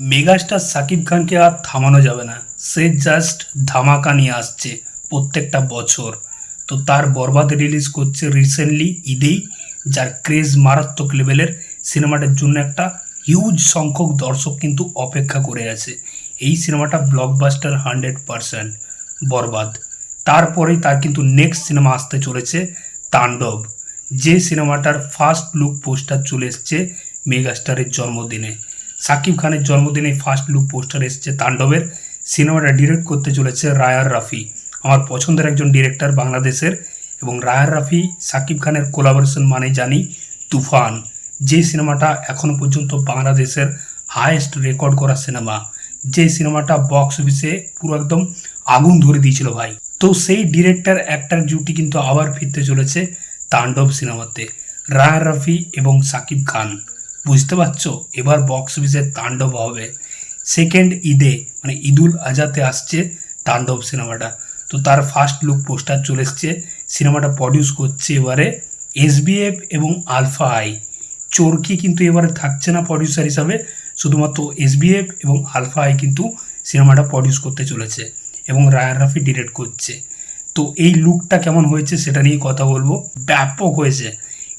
Megastar Shakib খানকে আর থামানো যাবে না। সে জাস্ট ধামাকা নিয়ে আসছে প্রত্যেকটা বছর। তো তার বরবাদ রিলিজ করছে রিসেন্টলি ঈদেই, যার ক্রেজ মারাত্মক লেভেলের সিনেমাটার জন্য একটা হিউজ সংখ্যক দর্শক কিন্তু অপেক্ষা করে আছে। এই সিনেমাটা ব্লকবাস্টার হান্ড্রেড পারসেন্ট বরবাদ। তারপরেই তার কিন্তু নেক্সট সিনেমা আসতে চলেছে তাণ্ডব। যে সিনেমাটার ফার্স্ট লুক পোস্টার চলে এসছে মেগাস্টারের জন্মদিনে। সাকিব খানের জন্মদিনে ফার্স্ট লুক পোস্টার এসছে তাণ্ডবের। সিনেমাটা ডিরেক্ট করতে চলেছে রায়ার রাফি। আমার পছন্দের একজন ডিরেক্টর বাংলাদেশের এবং রায়ার রাফি সাকিব খানের কোলাবোরেশন মানে জানি তুফান। যে সিনেমাটা এখনও পর্যন্ত বাংলাদেশের হায়েস্ট রেকর্ড করা সিনেমা। যে সিনেমাটা বক্স অফিসে পুরো একদম আগুন ধরে দিয়েছিল ভাই। তো সেই ডিরেক্টর অ্যাক্টার জুটি কিন্তু আবার ফিরতে চলেছে তাণ্ডব সিনেমাতে। রায়ার রাফি এবং সাকিব খান। বুঝতে পারছ? এবার বক্স অফিসের তাণ্ডব হবে। সেকেন্ড ঈদে মানে ঈদুল আজাতে আসছে তাণ্ডব সিনেমাটা। তো তার ফার্স্ট লুক পোস্টার চলে এসছে। সিনেমাটা প্রডিউস করছে এবারে এসবিএফ এবং আলফা আই চোরকি কিন্তু এবারে থাকছে না প্রডিউসার হিসাবে। শুধুমাত্র এসবিএফ এবং আলফা আই কিন্তু সিনেমাটা প্রডিউস করতে চলেছে এবং রায়ার রাফি ডিরেক্ট করছে। তো এই লুকটা কেমন হয়েছে সেটা নিয়ে কথা বলব। ব্যাপক হয়েছে।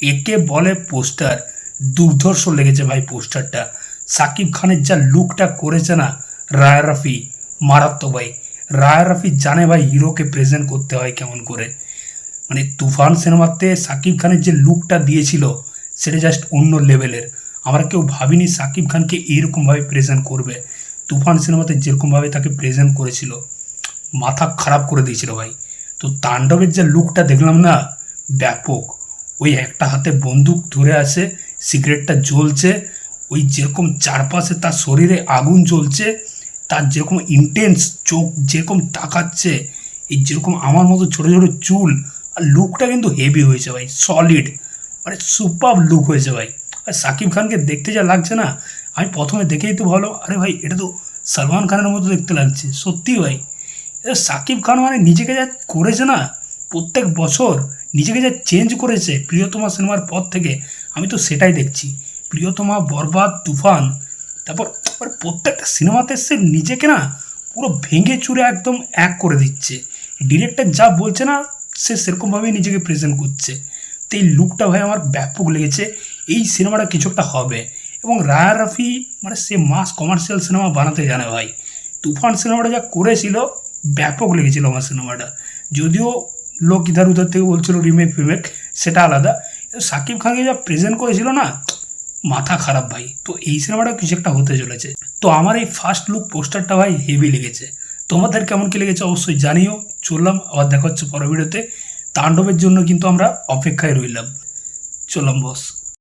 একে বলে পোস্টার দুর্ধর্ষ লেগেছে ভাই পোস্টারটা। সাকিব খানের যা লুকটা করেছে না রায়ার রাফি, মারাত্মক ভাই। রায়ার রাফি জানে ভাই হিরোকে প্রেজেন্ট করতে হয় কেমন করে। মানে তুফান সিনেমাতে সাকিব খানের যে লুকটা দিয়েছিল, সেটা জাস্ট অন্য লেভেলের। আমরা কেউ ভাবিনি সাকিব খানকে এইরকমভাবে প্রেজেন্ট করবে। তুফান সিনেমাতে যেরকমভাবে তাকে প্রেজেন্ট করেছিল, মাথা খারাপ করে দিয়েছিল ভাই। তো তাণ্ডবের যে লুকটা দেখলাম না, ব্যাপক। ওই একটা হাতে বন্দুক ধরে আছে সিগারেটটা জ্বলছে, ওই যেরকম চারপাশে তার শরীরে আগুন জ্বলছে, তার যেরকম ইন্টেন্স চোখ যেরকম তাকাচ্ছে, এই যেরকম আমার মতো ছোটো ছোটো চুল, আর লুকটা কিন্তু হেভি হয়েছে ভাই সলিড মানে সুপার লুক হয়েছে ভাই। আর সাকিব খানকে দেখতে যা লাগছে না, আমি প্রথমে দেখেই তো ভালো, আরে ভাই, এটা তো সালমান খানের মতো দেখতে লাগছে, সত্যি ভাই। এটা সাকিব খান মানে নিজেকে যা করেছে না, প্রত্যেক বছর নিজেকে যা চেঞ্জ করেছে, প্রিয়তমা সিনেমার পর থেকে আমি তো সেটাই দেখছি। প্রিয়তমা, বরবাদ, তুফান, তারপর প্রত্যেকটা সিনেমাতে সে নিজেকে না পুরো ভেঙে চুরে একদম এক করে দিচ্ছে। ডিরেক্টর যা বলছে না, সে সেরকমভাবেই নিজেকে প্রেজেন্ট করছে। তো এই লুকটা ভাই আমার ব্যাপক লেগেছে। এই সিনেমাটা কিছু একটা হবে। এবং রায়া রাফি মানে সে মাস কমার্শিয়াল সিনেমা বানাতে জানে ভাই। তুফান সিনেমাটা যা করেছিল, ব্যাপক লেগেছিল আমার সিনেমাটা। যদিও লোক ইধার উধার থেকে বলছিল রিমেক ফিমেক সেটা আলাদা। সাকিব খানকে যা প্রেজেন্ট করেছিল না, মাথা খারাপ ভাই। তো এই সিনেমাটা কিছু একটা হতে চলেছে। তো আমার এই ফার্স্ট লুক পোস্টারটা ভাই হেভি লেগেছে। তোমাদের কেমন কি লেগেছে অবশ্যই জানিও। চললাম, আবার দেখা হচ্ছে পরের ভিডিওতে। তাণ্ডবের জন্য কিন্তু আমরা অপেক্ষায় রইলাম। চললাম বস